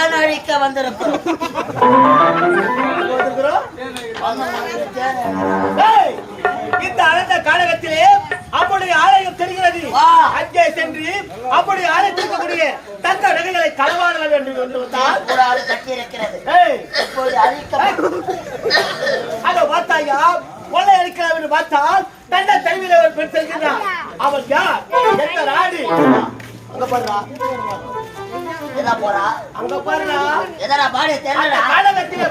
தேன் அழிக்க வந்திருக்கிறோம் இந்த அழந்த காலகத்திலே அப்படி ஆலயம் தெரிகிறது. அங்கே சென்று அப்படி ஆலயத்திற்கக்கூடிய தங்க நகைகளை களவாட வேண்டும் என்று வந்தால். கூடாது கட்டி இருக்கிறது. ஏய், இப்போது அழிக்க அதை பார்த்தாயா? கொள்ளை அடிக்கலாம் என்று பார்த்தால் தன்னை தெருவில் ஒரு பெண் செல்கிறார் அவள் யார்? எந்த நாடு அங்க பாருடா. எதா போறா? அங்க பாருடா. எதனா பாடி அந்த தெரியலடா காலகத்திலே.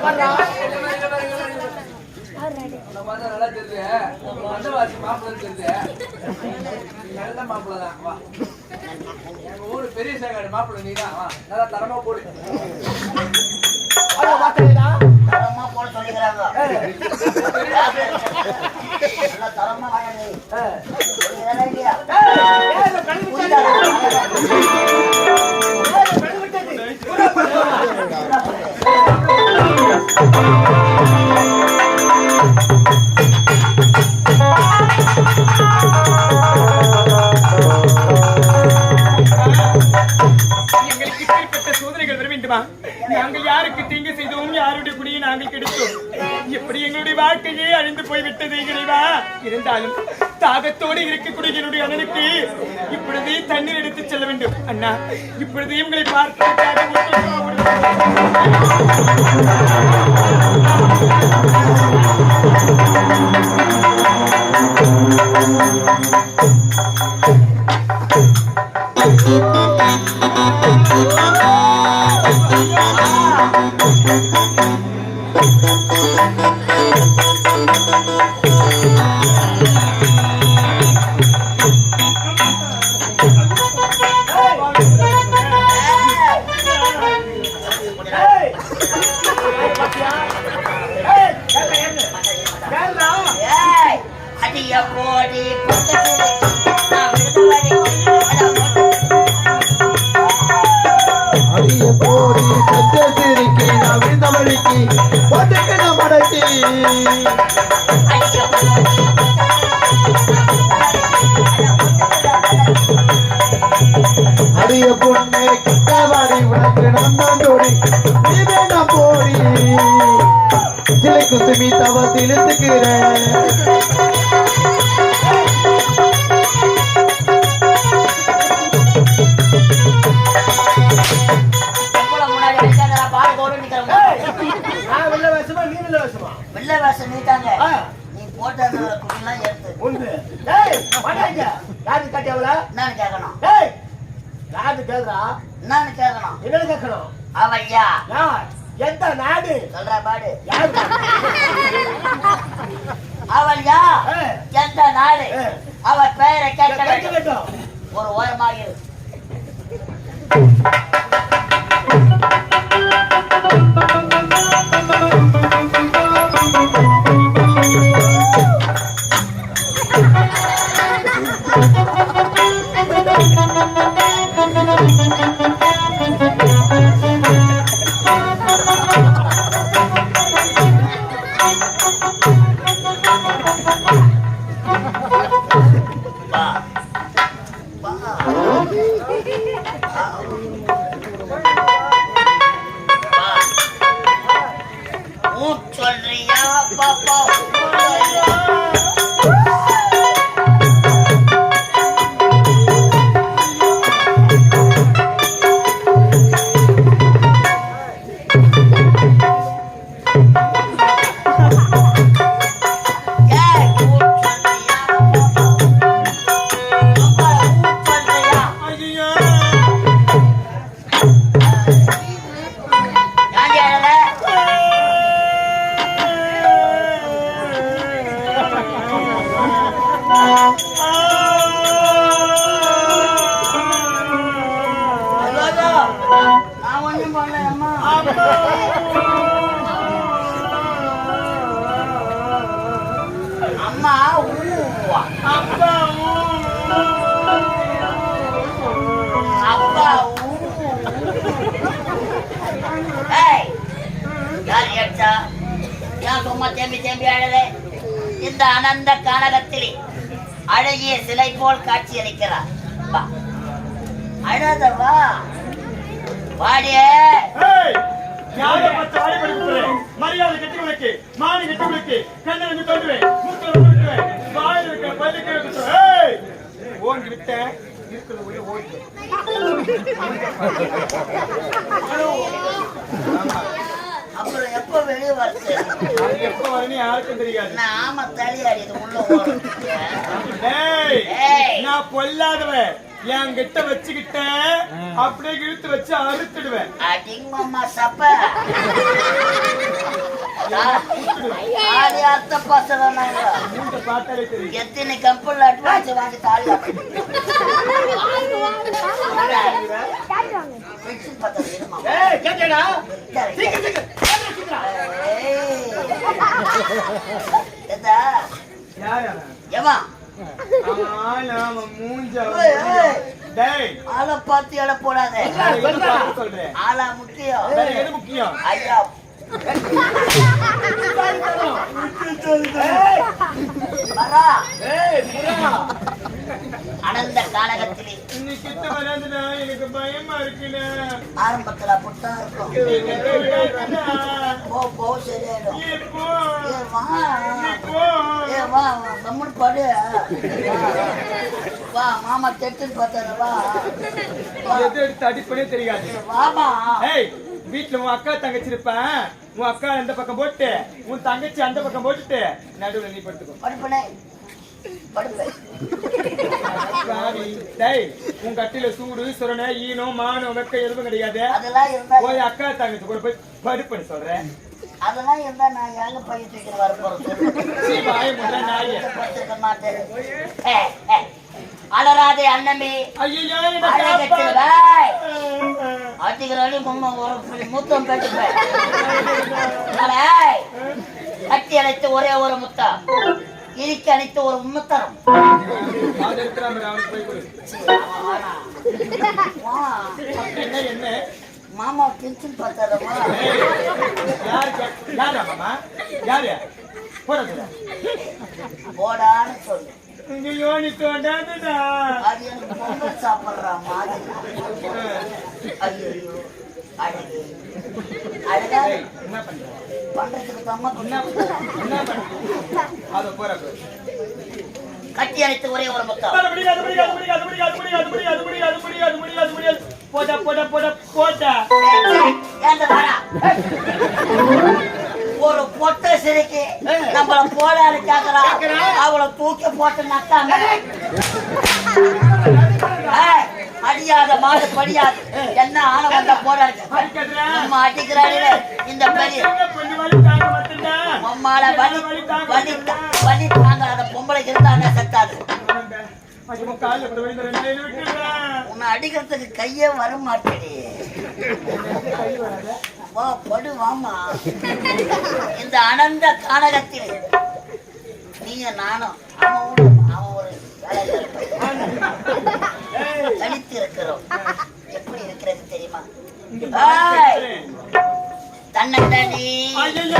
நீ தான். ஊரு பெரிய சேகாடு மாப்பிள்ளை நீதான். வா. நல்லா தரமா போடு. தரமா போட சொல்லிக்கிறாங்க. நல்லா தரமா வாங்க நாங்கள் யாருக்கு தீங்கு செய்தோம் யாருடைய குடியை நாங்கள் கெடுத்தோம்? எப்படி எங்களுடைய வாழ்க்கையே அழிந்து போய்விட்டது இறைவா? இருந்தாலும் தாகத்தோடு இருக்கக்கூடிய என்னுடைய அண்ணனுக்கு இப்பொழுதே தண்ணீர் எடுத்து செல்ல வேண்டும். அண்ணா இப்பொழுதே உங்களை பார்ப்பதற்காக அடிய போடி பொண்ணே கிட்டவாடி உனக்கு நான் தான் தோடி நீ வேண்டாம் போடி. சிலை குசுமி தவ திழுத்துக்கிறேன் என்னன்னு கேட்கணும் யாருக்கு கேக்குறா? என்னன்னு கேட்கணும் என்னன்னு கேட்கணும்? அவய்யா யார்? எந்த நாடு? சொல்ற பாடு. யார்? அவள் யா எந்த நாடு. அவள் பெயரை கேட்க வேண்டும். ஒரு ஓரமாக தேம்பி தேம்பி அழகு இந்த அனந்த கனகத்திலே அழகிய சிலை போல் காட்சியளிக்கிறார். அழகவா வாடிய. மரியாதை கட்டி உனக்கு மானி கட்டி உனக்கு கண்ணன் தோன்றுவேன் ஓங்கி விட்ட இருக்கிறது அப்புறம் எப்ப வெளியே வருது? எப்ப வரும்னு யாருக்கும் தெரியாது. நான் ஆமா தலியாடி இது உள்ள. நான் பொல்லாதவன். என் கிட்ட வச்சுக்கிட்டேன் அப்படியே இழுத்து வச்சு அறுத்துடுவேன். அடிங்கம்மா சப்ப. ஆடி அத்த பசங்க எத்தனை கம்பெனில அட்வான்ஸ் வாங்கி தாலி ஏமா மூஞ்ச ஆளை பார்த்து எட ஆளா முக்கியம் ஐயா அனந்த காலகத்திலே எனக்கு பயமா இருக்குல்ல ஆரம்பத்துல புட்டா இருக்கும். போ போ சரியாயிடும். வா கம்முன் பாடு. வா மாமா கெட்டுன்னு பார்த்தாரு வா. எது எடுத்து அடிப்படே தெரியாது. வாமா. ஏய் வீட்டுல உன் அக்கா தங்கச்சி இருப்பேன் உன் அக்கா இந்த பக்கம் போட்டு உன் தங்கச்சி அந்த பக்கம் போட்டுட்டு நடுவுல நீ படுத்துக்கோ. உன் கட்டில சூடு சுரணை ஈனம் மானம் வெக்க எதுவும் கிடையாது. போய் அக்கா தங்கச்சி கூட போய் படுப்பன்னு சொல்றேன் அதெல்லாம் இருந்தா நான் ஏங்க பையன் தூக்கிட்டு வர போறேன் சீ வாய முறை நாயே. படுத்துக்க மாட்டேன்? ஏ, ஏ, அலறாதே அண்ணமே. ஐயோ அடிக்கிறாடி பொம்மை ஒரு முத்தம் கேட்டுப்பேன் கட்டி அணைத்து ஒரே ஒரு முத்தம். இடிக்கு அணைத்து ஒரு முத்தரம். மாமா டென்ஷன் பார்த்தாரம்மா யாரு யாரு மாமா? யாரு? போடா சொல்லு. இங்க யோனி தோண்டாதுடா அது எனக்கு பொங்கல் சாப்பிடுற மாதிரி ஐயோ அழகு அழகா என்ன பண்ற பண்றதுக்கு தம்மா என்ன என்ன பண்ற அத போ. கட்டி அணைத்து ஒரே ஒரு முத்தம் முடியாது முடியாது முடியாது முடியாது முடியாது முடியாது முடியாது முடியாது முடியாது முடியாது போடா போடா போடா போடா ஏன்டா வாடா? பிரச்சனைக்கு நம்மள போலாரு கேக்குறான் அவளை தூக்கி போட்டு நட்டாங்க. அடியாத மாடு படியாது. என்ன ஆன வந்த போராடு நம்ம அடிக்கிறாரு இந்த பெரிய நம்மால வலி வலி வலி தாங்காத அடிக்கிறதுக்கு கையே வர மாட்டேடி. வா படு வாமா இந்த அனந்த கானகத்தில் நீங்க நானும் அவன் ஒரு- அவன் ஒரு. தனித்து இருக்கிறோம் எப்படி இருக்கிறது தெரியுமா தன்னந்தனி ஐயையோ.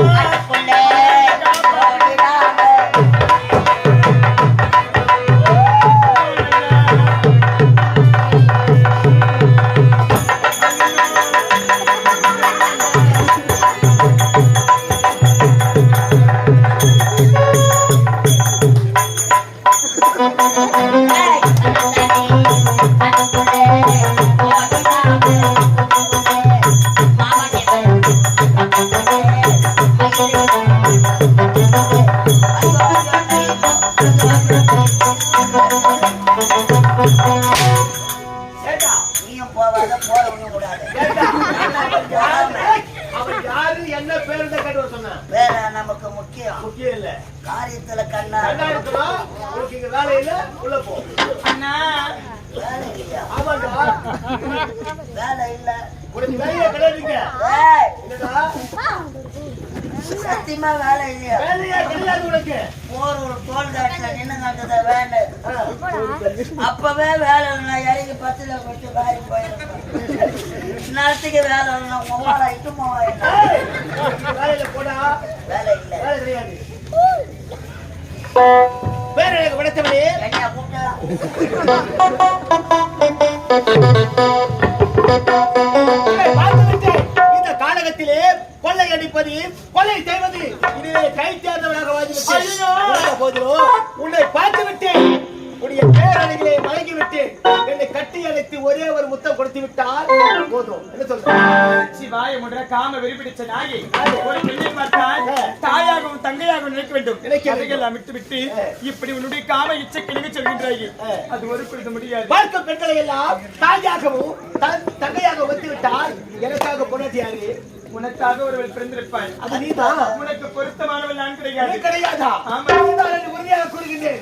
முக்கியம் முக்கியம் இல்ல. காரியத்துல கண்ணா நல்லா இருக்கணும் உனக்கு இங்க வேலை இல்ல? உள்ள போ. அண்ணா. வேலை இல்லையா? ஆமாண்டா. வேலை இல்ல. உனக்கு வேலையே? கிடையாதுங்க. ஏய், என்னடா? சத்தியமா வேலை இல்லையா? வேலையே? கிடையாது உனக்கு. போர் ஒரு தோல் காட்டுல நின்று கண்டத வேலை. அப்பவே வேலை இல்லை இறங்கி பத்துல கொண்டு வேலை போயிருக்கேன் நேரத்துக்கு வேலை இல்லை மொபைல் ஐட்டும் ஏய், வேலையில போடா. வேலை இல்ல. வேலை கிடையாது. வேற எனக்கு பார்த்துவிட்டேன் இந்த காலகத்திலே கொள்ளை அடிப்பது கொலை செய்வது இதிலே கை வாழ்ந்துவிட்டேன் போதிலும் உன்னை பார்த்து விட்டேன். உன்னுடைய பேரணிகளை வழங்கி விட்டேன் என்னை கட்டி அணைத்து ஒரே ஒரு முத்தம் கொடுத்து விட்டால் போதும். என்ன சொல்றேன் சிவாய முன்ற காம வெறிபிடிச்ச நாயி. ஒரு பெண்ணை பார்த்தால் தாயாகவும் தங்கையாகவும் நினைக்க வேண்டும். நினைக்க வேண்டும். அவைகள் அமைத்து விட்டு இப்படி உன்னுடைய காம இச்சை கிழங்கு சொல்கின்றாய். அது ஒரு பொழுது முடியாது. பார்க்கும் பெண்களை எல்லாம் தாயாகவும் தங்கையாக வந்து விட்டால் எனக்காக பொண்ணாட்டி யாரு உனக்காக ஒருவள் பிறந்திருப்பாள். அது நீதான். உனக்கு பொருத்தமானவள் நான் கிடையாது. கிடையாதா? ஆமா. உறுதியாக கூறுகின்றேன்.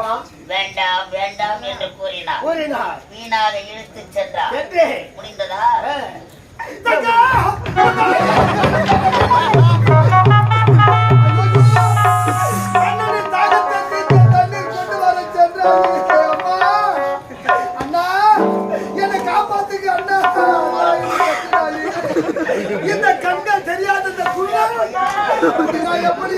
போலாம் வேண்டாம் வேண்டாம் என்று கூறினார் கூறினார் வீணாக இழுத்து சென்றார் என்று முடிந்ததா! இந்த கண்கள் தெரியாத இந்த நான் எப்படி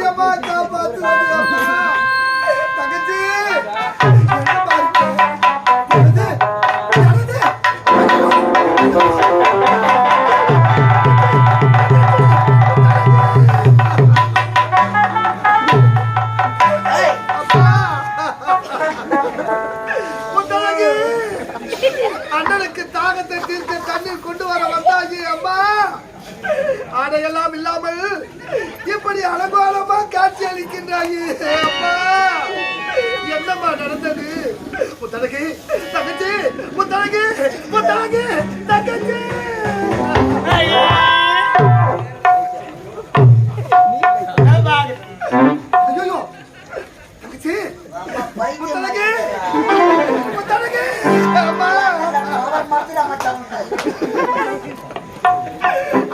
அண்ணனுக்கு தாகத்தை தீர்க்க தண்ணீர் கொண்டு வர வந்தாயி அம்மா. ஆடையெல்லாம் இல்லாமல் இப்படி அலங்கோலமா காட்சி அளிக்கின்றாய் அம்மா. என்னம்மா நடந்தது? புத்தனகு தங்கச்சி புத்தனகு புத்தனகு தங்கச்சி.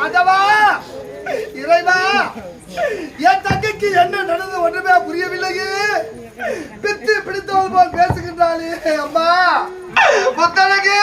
அதவா இறைவா! என் தங்கைக்கு என்ன நடந்தது ஒன்றுமே புரியவில்லையே. பித்து பிடித்தவள் போல் பேசுகின்றாளே அம்மா. புத்தழகு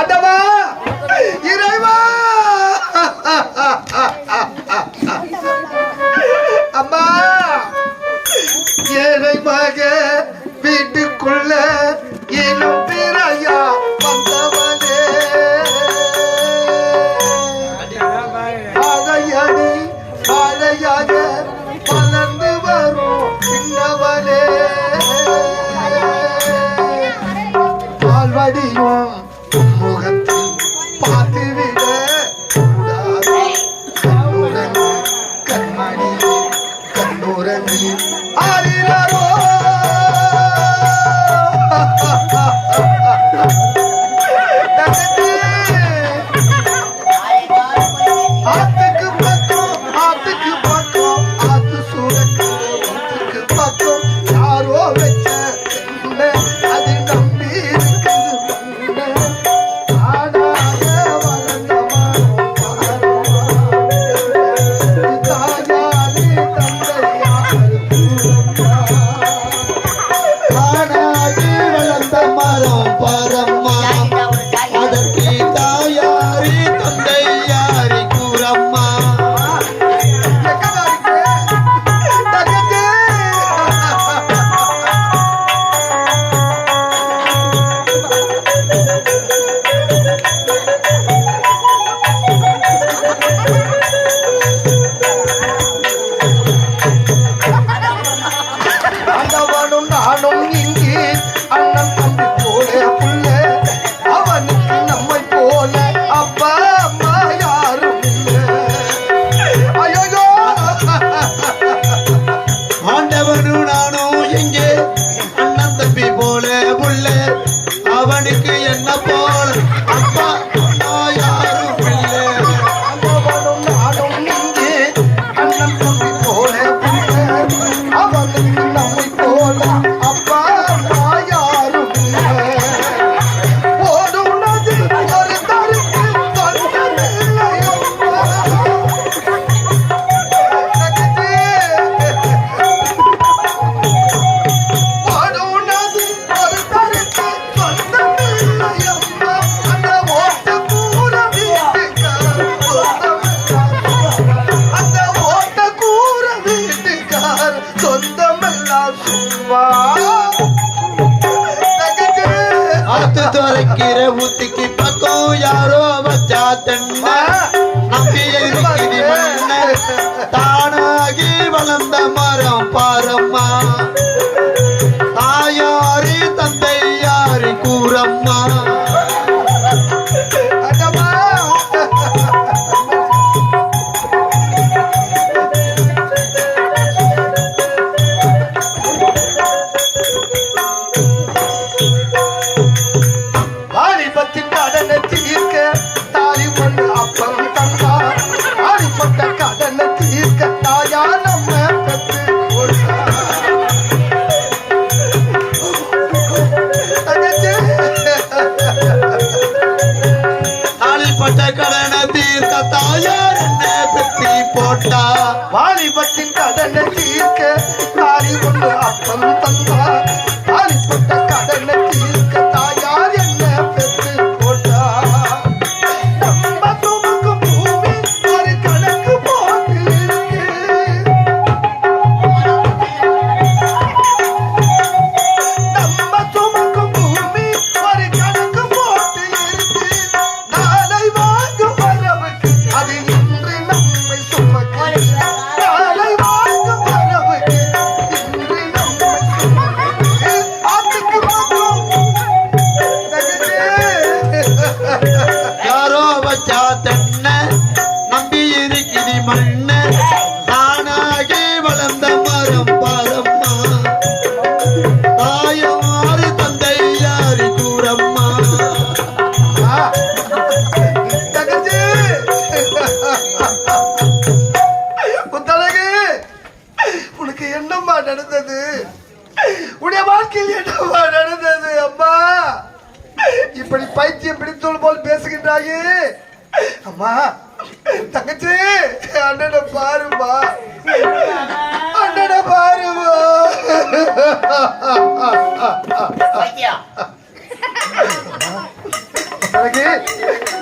ஆண்டவா! இறைவா! அம்மா! ஏழை மக வீட்டுக்குள்ள ஏழும் பிறையா வந்தவனே. ஆழையடி ஆழையாக வளர்ந்து வரும் சின்னவனே. சொந்தமல்லா சும்மா. ஆத்து துறைக்கிற ஊத்திக்கு பக்கம் யாரோ வச்சா தென்ன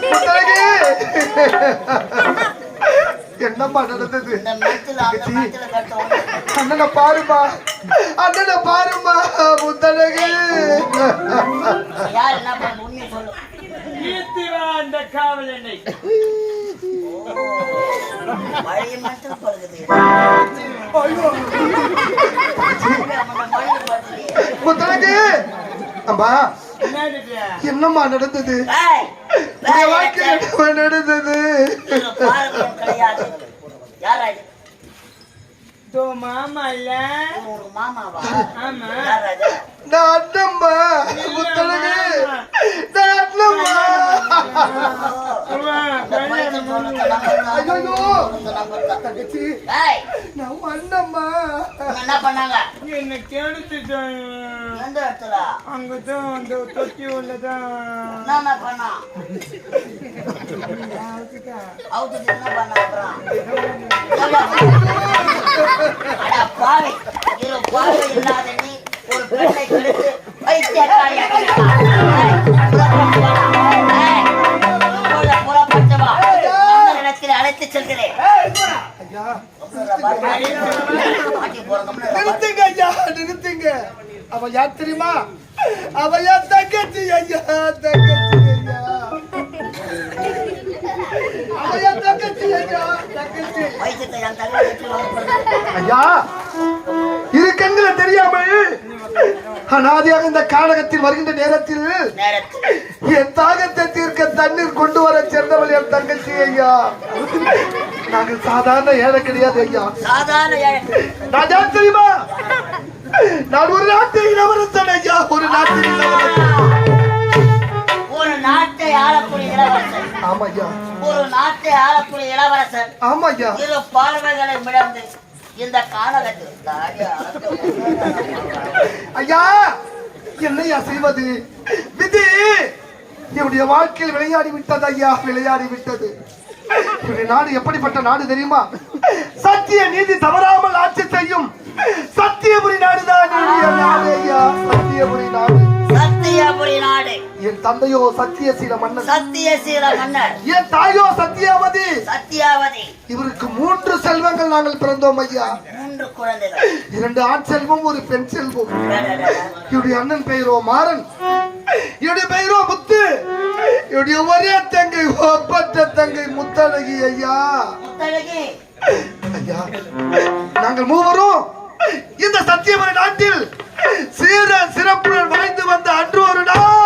முத்தழகி என்னம்மா நடந்தது? அண்ணனை பாருமா அண்ணனை பாருமா அந்த காவல் என்னை. முத்தழகி. அம்மா. என்னம்மா நடந்தது? வாழ்க்கையில் நடந்தது? மாமா இல்ல. மாமாவா? ஆமா. நான் அண்ணம்மா. முத்தழகி. நான் அண்ணம்மா? ஐயோ? தங்கச்சி ஏய், நான் அண்ணம்மா. என்ன பண்ணாங்க? என்ன கெடுத்துட்டான் எந்த இடத்துல. அங்கதான் அந்த தொட்டி உள்ளதான். என்னென்ன பண்ணா? அவுத்துட்டு என்ன பண்ண அப்புறம்? பாவி இரு பார்வை இல்லாத நீ ஒரு பெண்ணை கெடுத்து அழைத்துச் செல்கிறேன். நிறுத்துங்க ஐயா நிறுத்துங்க. அவ யார் தெரியுமா? அவ யார் தங்கச்சி ஐயா? தங்கச்சி ஐயா. தங்கச்சி ஐயா? தங்கச்சி. வளர்ப்பது. ஐயா இரு கண்களை தெரியாமல் அனாதியாக இந்த கானகத்தில் வருகின்ற நேரத்தில் என் தாகத்தை தீர்க்க தண்ணீர் கொண்டு வர சேர்ந்தவள் என் தங்கச்சி ஐயா. நாங்கள் சாதாரண ஏழை கிடையாது ஐயா. சாதாரண யார் தெரியுமா? நான் ஒரு நாட்டு இளவரசன் ஐயா ஒரு நாட்டு ஒரு நாட்டை ஆளக்கூடிய இளவரசன். ஆமா ஐயா ஒரு நாட்டை ஆளக்கூடிய இளவரசன். ஆமா ஐயா இரு பார்வைகளை மிடந்து இந்த அளந்து ஐயா என்னையா செய்வது விதி என்னுடைய வாழ்க்கையில் விளையாடி விட்டது ஐயா விளையாடி விட்டது. நாடு எப்படிப்பட்ட நாடு தெரியுமா? சத்திய நீதி தவறாமல் ஆட்சி செய்யும் சத்தியபுரி நாடுதான் நாடு சத்தியபுரி நாடு. சத்தியபுரி நாடு. என் தந்தையோ சத்தியசீல மன்னன். சத்தியசீல மன்னர். என் தாயோ சத்தியாவதி. சத்தியாவதி. இவருக்கு மூன்று செல்வங்கள் நாங்கள் பிறந்தோம் ஐயா. மூன்று குழந்தைகள். இரண்டு ஆண் செல்வம் ஒரு பெண் செல்வம். இவருடைய அண்ணன் பெயரோ மாறன். இவருடைய பெயரோ முத்து. இவருடைய ஒரே தங்கை ஒப்பற்ற தங்கை முத்தழகி ஐயா. முத்தழகி. ஐயா நாங்கள் மூவரும் இந்த சத்தியமர நாட்டில் சீர சிறப்புடன் வாழ்ந்து வந்த அன்று ஒரு நாள்